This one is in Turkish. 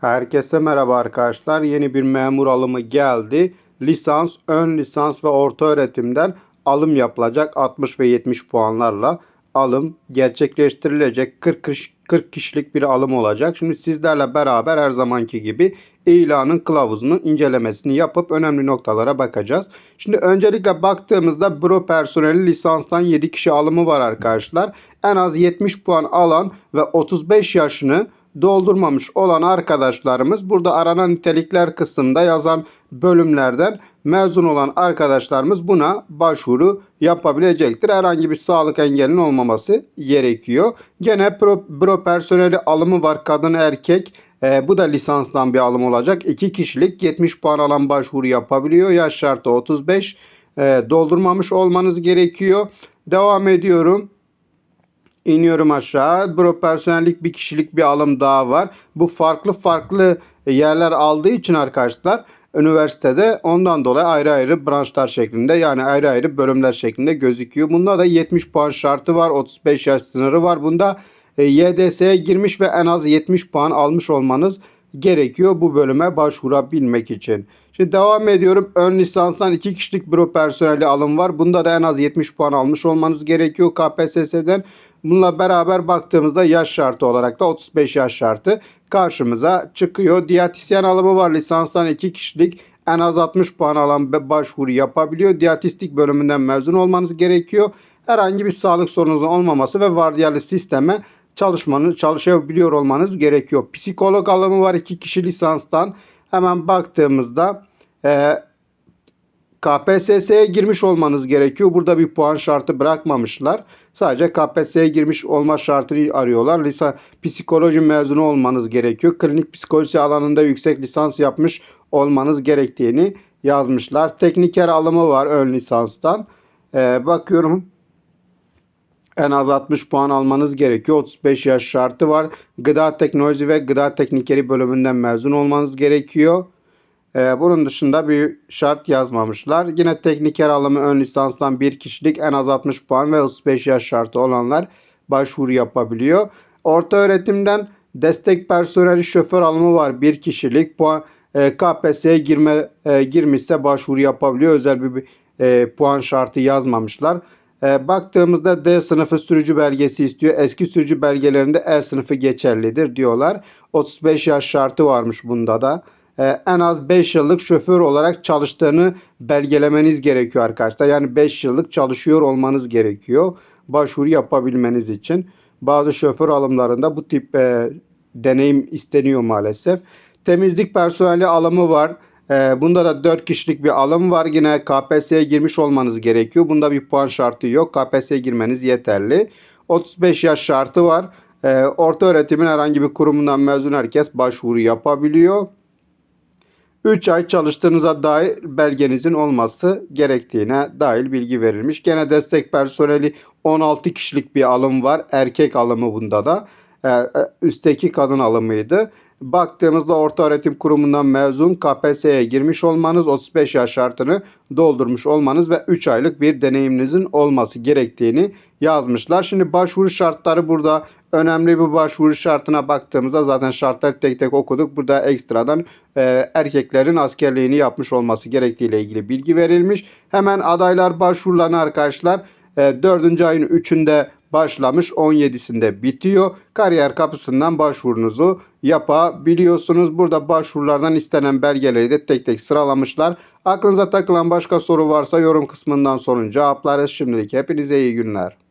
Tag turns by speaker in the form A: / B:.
A: Herkese merhaba arkadaşlar. Yeni bir memur alımı geldi. Lisans, ön lisans ve orta öğretimden alım yapılacak 60 ve 70 puanlarla alım gerçekleştirilecek 40 kış- 40 kişilik bir alım olacak. Şimdi sizlerle beraber her zamanki gibi ilanın kılavuzunu incelemesini yapıp önemli noktalara bakacağız. Şimdi öncelikle baktığımızda büro personeli lisanstan 7 kişi alımı var arkadaşlar. En az 70 puan alan ve 35 yaşını doldurmamış olan arkadaşlarımız burada aranan nitelikler kısmında yazan bölümlerden mezun olan arkadaşlarımız buna başvuru yapabilecektir. Herhangi bir sağlık engelinin olmaması gerekiyor. Gene pro, büro personeli alımı var kadın erkek. Ee, bu da lisanstan bir alım olacak. 2 kişilik 70 puan alan başvuru yapabiliyor. Yaş şartı 35. Ee, doldurmamış olmanız gerekiyor. Devam ediyorum. İniyorum aşağı. Büro personellik bir kişilik bir alım daha var. Bu farklı farklı yerler aldığı için arkadaşlar üniversitede ondan dolayı ayrı ayrı branşlar şeklinde yani ayrı ayrı bölümler şeklinde gözüküyor. Bunda da 70 puan şartı var. 35 yaş sınırı var. Bunda e, YDS'ye girmiş ve en az 70 puan almış olmanız gerekiyor bu bölüme başvurabilmek için. Şimdi devam ediyorum. Ön lisanstan 2 kişilik büro personeli alım var. Bunda da en az 70 puan almış olmanız gerekiyor KPSS'den. Bununla beraber baktığımızda yaş şartı olarak da 35 yaş şartı karşımıza çıkıyor. Diyatisyen alımı var. Lisanstan 2 kişilik en az 60 puan alan başvuru yapabiliyor. Diyatistik bölümünden mezun olmanız gerekiyor. Herhangi bir sağlık sorununuzun olmaması ve vardiyalı sisteme çalışmanı çalışabiliyor olmanız gerekiyor. Psikolog alımı var 2 kişi lisanstan. Hemen baktığımızda KPSS'ye girmiş olmanız gerekiyor. Burada bir puan şartı bırakmamışlar. Sadece KPSS'ye girmiş olma şartını arıyorlar. Lisan psikoloji mezunu olmanız gerekiyor. Klinik psikoloji alanında yüksek lisans yapmış olmanız gerektiğini yazmışlar. Tekniker alımı var ön lisanstan. Ee, bakıyorum en az 60 puan almanız gerekiyor. 35 yaş şartı var. Gıda teknoloji ve gıda teknikeri bölümünden mezun olmanız gerekiyor. Ee, bunun dışında bir şart yazmamışlar. Yine tekniker alımı ön lisanstan bir kişilik en az 60 puan ve 35 yaş şartı olanlar başvuru yapabiliyor. Orta öğretimden destek personeli şoför alımı var. Bir kişilik puan e, KPSS'ye girme e, girmişse başvuru yapabiliyor. Özel bir, e, puan şartı yazmamışlar. E, baktığımızda D sınıfı sürücü belgesi istiyor. Eski sürücü belgelerinde E sınıfı geçerlidir diyorlar. 35 yaş şartı varmış bunda da. Ee, en az 5 yıllık şoför olarak çalıştığını belgelemeniz gerekiyor arkadaşlar. Yani 5 yıllık çalışıyor olmanız gerekiyor başvuru yapabilmeniz için. Bazı şoför alımlarında bu tip e, deneyim isteniyor maalesef. Temizlik personeli alımı var. Ee, bunda da 4 kişilik bir alım var. Yine KPSS'ye girmiş olmanız gerekiyor. Bunda bir puan şartı yok. KPSS'ye girmeniz yeterli. 35 yaş şartı var. Ee, orta öğretimin herhangi bir kurumundan mezun herkes başvuru yapabiliyor. 3 ay çalıştığınıza dair belgenizin olması gerektiğine dair bilgi verilmiş. Gene destek personeli 16 kişilik bir alım var. Erkek alımı bunda da. Ee, e, üstteki kadın alımıydı. Baktığımızda orta öğretim kurumundan mezun KPSS'ye girmiş olmanız, 35 yaş şartını doldurmuş olmanız ve 3 aylık bir deneyiminizin olması gerektiğini yazmışlar. Şimdi başvuru şartları burada önemli bir başvuru şartına baktığımızda zaten şartları tek tek okuduk. Burada ekstradan e, erkeklerin askerliğini yapmış olması gerektiğiyle ilgili bilgi verilmiş. Hemen adaylar başvurularını arkadaşlar e, 4. ayın 3'ünde başlamış 17'sinde bitiyor. Kariyer kapısından başvurunuzu yapabiliyorsunuz. Burada başvurulardan istenen belgeleri de tek tek sıralamışlar. Aklınıza takılan başka soru varsa yorum kısmından sorun cevaplarız. Şimdilik hepinize iyi günler.